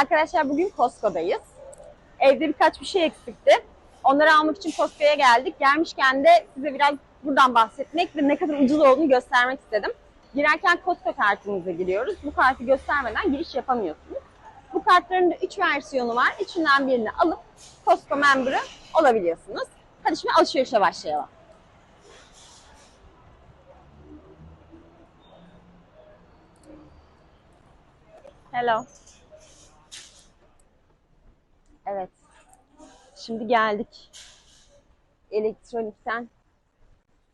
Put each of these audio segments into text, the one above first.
Arkadaşlar bugün Costco'dayız. Evde birkaç bir şey eksikti. Onları almak için Costco'ya geldik. Gelmişken de size biraz buradan bahsetmek ve ne kadar ucuz olduğunu göstermek istedim. Girerken Costco kartınıza giriyoruz. Bu kartı göstermeden giriş yapamıyorsunuz. Bu kartların da 3 versiyonu var. Üçünden birini alıp Costco member'ı olabiliyorsunuz. Hadi şimdi alışverişe başlayalım. Hello. Evet. Şimdi geldik. Elektronikten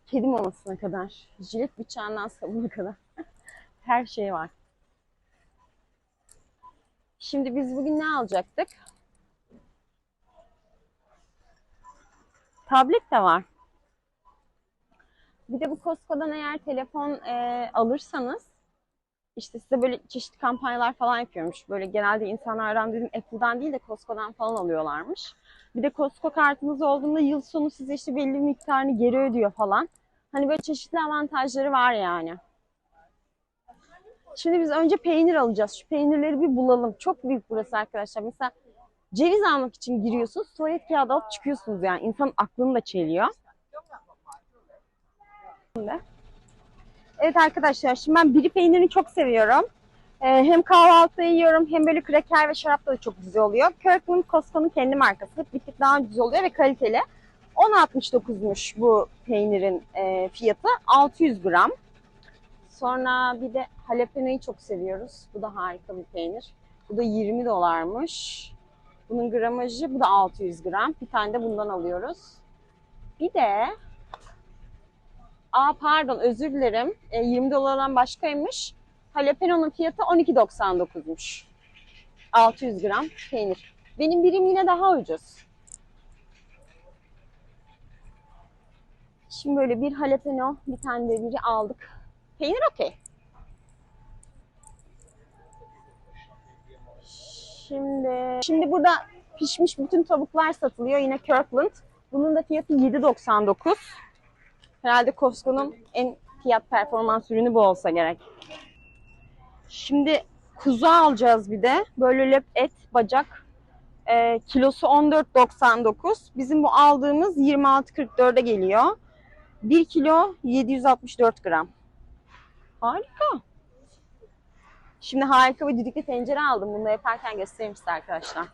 kedi mamasına kadar, jilet bıçağından sabuna kadar her şey var. Şimdi biz bugün ne alacaktık? Tablet de var. Bir de bu Costco'dan eğer telefon e, alırsanız işte size böyle çeşitli kampanyalar falan yapıyormuş. Böyle genelde insanlardan dedim Apple'dan değil de Costco'dan falan alıyorlarmış. Bir de Costco kartınız olduğunda yıl sonu size işte belli bir miktarını geri ödüyor falan. Hani böyle çeşitli avantajları var yani. Şimdi biz önce peynir alacağız. Şu peynirleri bir bulalım. Çok büyük burası arkadaşlar. Mesela ceviz almak için giriyorsunuz. Tuvalet kağıdı alıp çıkıyorsunuz yani. İnsanın aklını da çeliyor. Şimdi. Evet arkadaşlar şimdi ben biri peynirini çok seviyorum. Ee, hem kahvaltıda yiyorum hem böyle kraker ve şarapta da çok güzel oluyor. Kirkland Costco'nun kendi markası. Hep bir tık daha ucuz oluyor ve kaliteli. 10.69'muş bu peynirin e, fiyatı. 600 gram. Sonra bir de jalapeno'yu çok seviyoruz. Bu da harika bir peynir. Bu da 20 dolarmış. Bunun gramajı bu da 600 gram. Bir tane de bundan alıyoruz. Bir de Aa pardon özür dilerim. E, 20 dolar olan başkaymış. Jalapeno'nun fiyatı 12.99'muş. 600 gram peynir. Benim birim yine daha ucuz. Şimdi böyle bir jalapeno, bir tane de biri aldık. Peynir okey. Şimdi şimdi burada pişmiş bütün tavuklar satılıyor. Yine Kirkland. Bunun da fiyatı 7.99. Herhalde Costco'nun en fiyat performans ürünü bu olsa gerek. Şimdi kuzu alacağız bir de. Böyle lep et, bacak. Ee, kilosu 14.99. Bizim bu aldığımız 26.44'e geliyor. 1 kilo 764 gram. Harika. Şimdi harika bir düdüklü tencere aldım. Bunu yaparken göstereyim size arkadaşlar.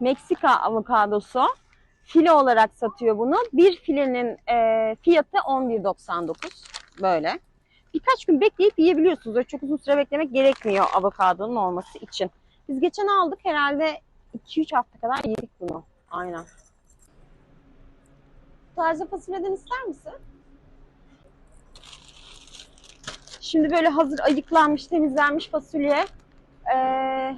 Meksika avokadosu. File olarak satıyor bunu. Bir filenin e, fiyatı 11.99. Böyle. Birkaç gün bekleyip yiyebiliyorsunuz. Öyle çok uzun süre beklemek gerekmiyor avokadonun olması için. Biz geçen aldık herhalde 2-3 hafta kadar yedik bunu. Aynen. Taze fasulyeden ister misin? Şimdi böyle hazır ayıklanmış, temizlenmiş fasulye. Ee,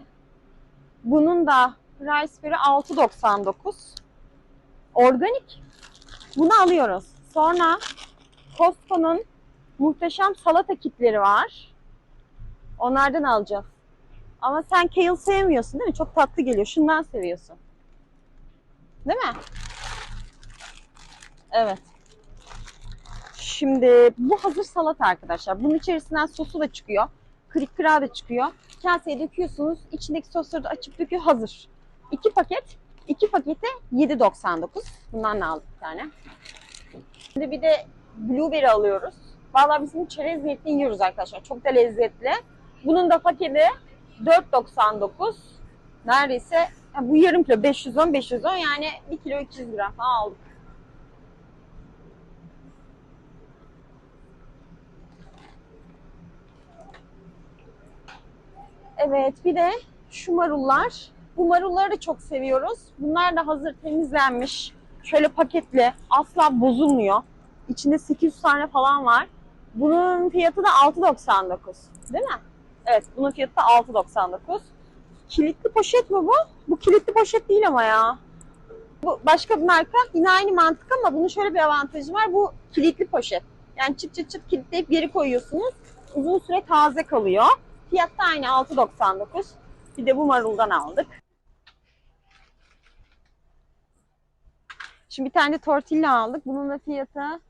bunun da Riceberry 6.99. Organik. Bunu alıyoruz. Sonra Costco'nun muhteşem salata kitleri var. Onlardan alacağız. Ama sen kale sevmiyorsun değil mi? Çok tatlı geliyor. Şundan seviyorsun. Değil mi? Evet. Şimdi bu hazır salata arkadaşlar. Bunun içerisinden sosu da çıkıyor. Kırık kırağı da çıkıyor. Kaseye döküyorsunuz. İçindeki sosları da açıp döküyor. Hazır. İki paket. iki pakete 7.99. Bundan da aldık bir tane. Şimdi bir de blueberry alıyoruz. Vallahi biz bunu çerez niyetli yiyoruz arkadaşlar. Çok da lezzetli. Bunun da paketi 4.99. Neredeyse ya bu yarım kilo 510 510 yani 1 kilo 200 gram falan aldık. Evet bir de şu marullar. Bu marulları da çok seviyoruz. Bunlar da hazır temizlenmiş. Şöyle paketli. Asla bozulmuyor. İçinde 800 tane falan var. Bunun fiyatı da 6.99. Değil mi? Evet bunun fiyatı da 6.99. Kilitli poşet mi bu? Bu kilitli poşet değil ama ya. Bu başka bir marka. Yine aynı mantık ama bunun şöyle bir avantajı var. Bu kilitli poşet. Yani çıt çıt çıt kilitleyip geri koyuyorsunuz. Uzun süre taze kalıyor. Fiyat da aynı 6.99. Bir de bu maruldan aldık. Şimdi bir tane tortilla aldık. Bunun da fiyatı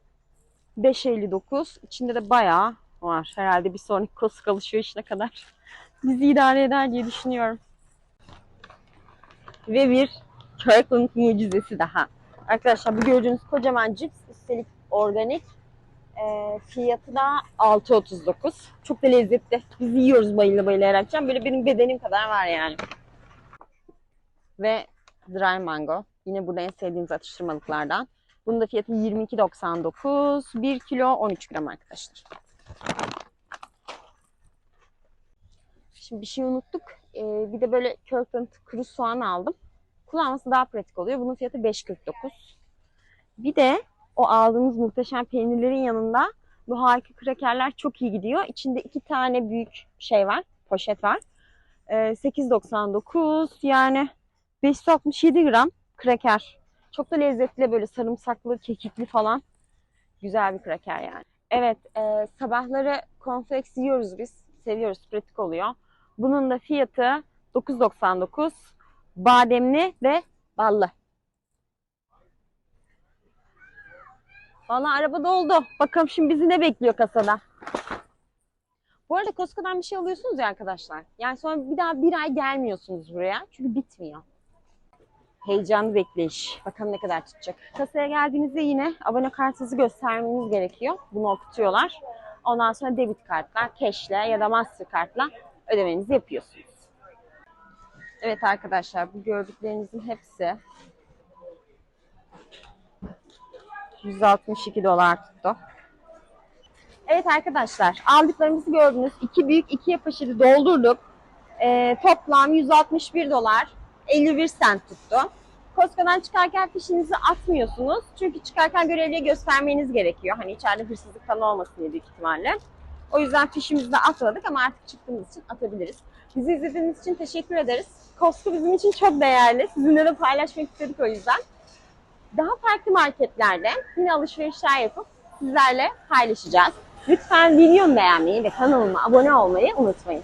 5.59. İçinde de bayağı var. Herhalde bir sonraki Costco alışverişine kadar bizi idare eder diye düşünüyorum. Ve bir Kirkland mucizesi daha. Arkadaşlar bu gördüğünüz kocaman cips üstelik organik. E, fiyatı da 6.39. Çok da lezzetli. Biz yiyoruz bayıla bayıla her akşam. Böyle benim bedenim kadar var yani. Ve dry mango. Yine burada en sevdiğimiz atıştırmalıklardan. Bunun da fiyatı 22.99. 1 kilo 13 gram arkadaşlar. Şimdi bir şey unuttuk. Ee, bir de böyle Kirkland kuru soğan aldım. Kullanması daha pratik oluyor. Bunun fiyatı 5.49. Bir de o aldığımız muhteşem peynirlerin yanında bu harika krakerler çok iyi gidiyor. İçinde iki tane büyük şey var, poşet var. Ee, 8.99 yani 567 gram kraker. Çok da lezzetli böyle sarımsaklı, kekikli falan. Güzel bir kraker yani. Evet, e, sabahları cornflakes yiyoruz biz. Seviyoruz, pratik oluyor. Bunun da fiyatı 9.99. Bademli ve ballı. Valla araba doldu. Bakalım şimdi bizi ne bekliyor kasada. Bu arada Costco'dan bir şey alıyorsunuz ya arkadaşlar. Yani sonra bir daha bir ay gelmiyorsunuz buraya. Çünkü bitmiyor. Heyecanlı bekleyiş. Bakalım ne kadar tutacak. Kasaya geldiğinizde yine abone kartınızı göstermeniz gerekiyor. Bunu okutuyorlar. Ondan sonra debit kartla, cash'le ya da mastercard'la ödemenizi yapıyorsunuz. Evet arkadaşlar bu gördüklerinizin hepsi 162 dolar tuttu. Evet arkadaşlar aldıklarımızı gördünüz. İki büyük ikiye poşeti doldurduk. Ee, toplam 161 dolar 51 sent tuttu. Costco'dan çıkarken fişinizi atmıyorsunuz. Çünkü çıkarken görevliye göstermeniz gerekiyor. Hani içeride hırsızlık falan olmasın diye büyük ihtimalle. O yüzden fişimizi de atmadık ama artık çıktığımız için atabiliriz. Bizi izlediğiniz için teşekkür ederiz. Costco bizim için çok değerli. Sizinle de paylaşmak istedik o yüzden. Daha farklı marketlerde yine alışverişler yapıp sizlerle paylaşacağız. Lütfen videomu beğenmeyi ve kanalıma abone olmayı unutmayın.